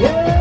Yeah.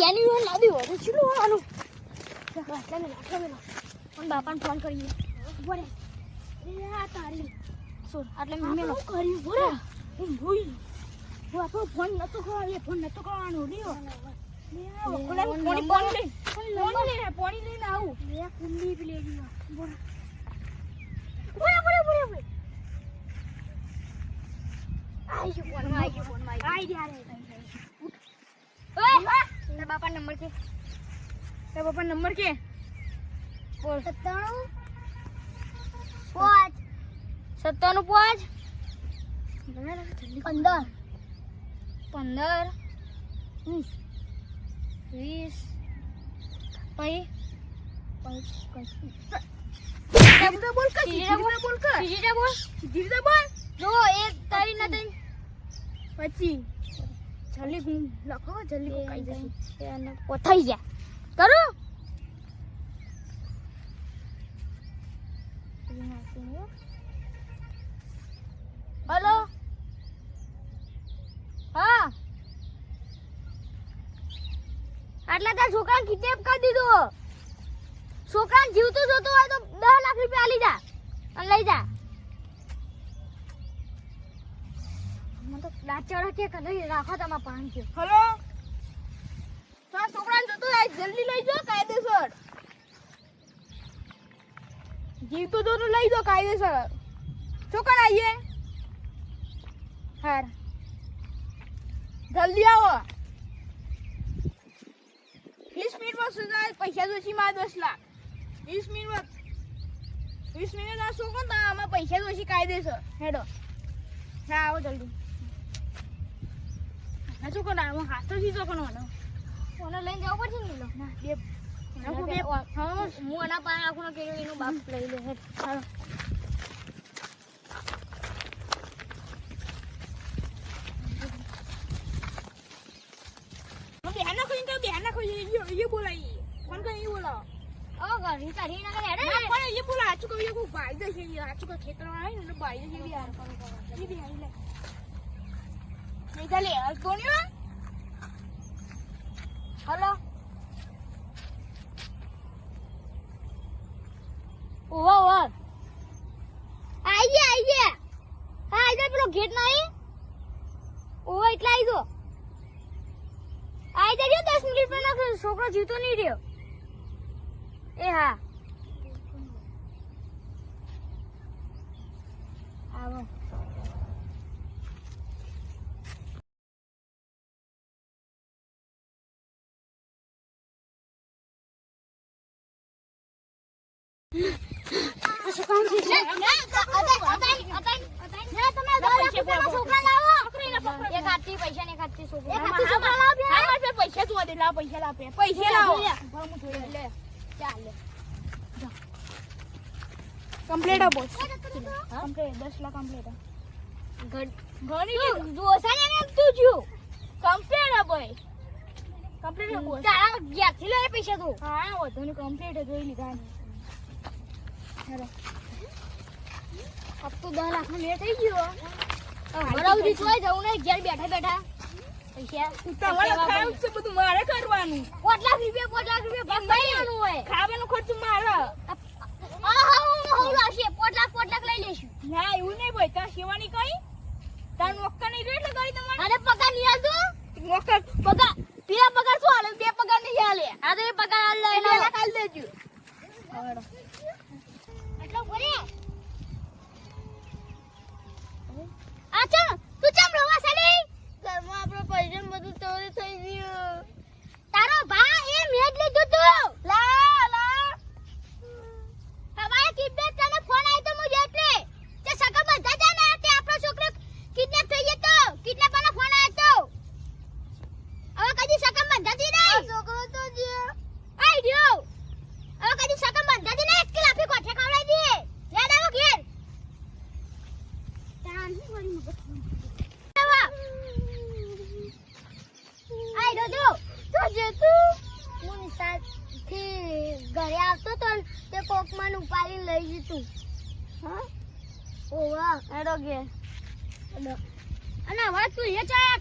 યાની હું લાદી હોય શું આનું. પણ બાપાને ફોન કરીએ. બોલે. એ આ તારી. સોર એટલે મેં નો કર્યું બોલે. હું ભૂલ હું આપણો ફોન નતો લે ફોન નતો કરવાનો લ્યો. પોણી લઈને પાણી લઈને આવું. કુંડી પી લેવી બોલે બોલે બોલે બોલે બોલે આઈ ગયો ફોન આઈ ગયો ફોન આઈ ગયા રે ઓય તારા બાપા નંબર પંદર પંદર વીસ વીસ પછી બોલ કર બોલ કર બોલ બોલ જો એક તારી ના તઈ પછી જલ્દી હું લખો ગયા. કરો. હલો. હા. આટલા તાર છોકરા કિડનેપ કરી દીધો. છોકરા જીવતું જોતું હોય તો દસ લાખ રૂપિયા લઈ જા અને લઈ જા. તો દાચડા કે તારા છોકરાને લઈ જાઓ કાયદેસર. જીવતો તો તો જલ્દી આવો. વીસ મિનિટમાં સુધી પૈસા જોશી માં દસ લાખ. વીસ મિનિટમાં વીસ મિનિટ આ છોકરો તો આમાં પૈસા જોશી કાયદેસર. હેડો. હા, આવો જલ્દી. હું હાથ તો સીધો કોનો ઓને લઈને જવું પડશે ને લો ના બે. હું પાસે આખું એનો બાપ લઈ લે તો બોલાવો. ઓ ઘરની કાઢી નાખે હેડે ના ને. પણ એ બોલા આચું કહ્યું કોઈ ભાઈ જશે એ આચું કા ખેતર આવે ને ભાઈ જશે એ યાર એ બી આવી લે નહીં ચાલે કોણ્યો હલો ઓહો ઓહો આઈ ગયા આઈ ગયા હા આઈ જા પેલો ગેટ આઈ ઓહો એટલે આઈ જો આઈ જજો દસ મિનિટમાં છોકરો જીવતો નહીં રહ્યો એ હા આવો કમ્પ્લીટ આ બોસ કમ્પ્લીટ 10 લાખ કમ્પ્લીટ ઘણી ને તું જો. કમ્પ્લીટ આ ભાઈ કમ્પ્લીટ આ બોસ તારા ઘેરથી પૈસા તું હા વધુ ને કમ્પ્લીટ જોઈ લીધા અબ તો દસ લાખ નો મેળ થઈ ગયો. બરાબર જોઈ જવું ને ઘેર બેઠા બેઠા. પગાર શું હાલે? બે પગાર નહીં હાલે. આ તો એ પગાર હાલ દેજો. આ ચાલો. આવ્યો તે કોક મને ઉપાડી લઈ જતું હા? ઓવા. એડો ગે અને હવે તું એ ચાયા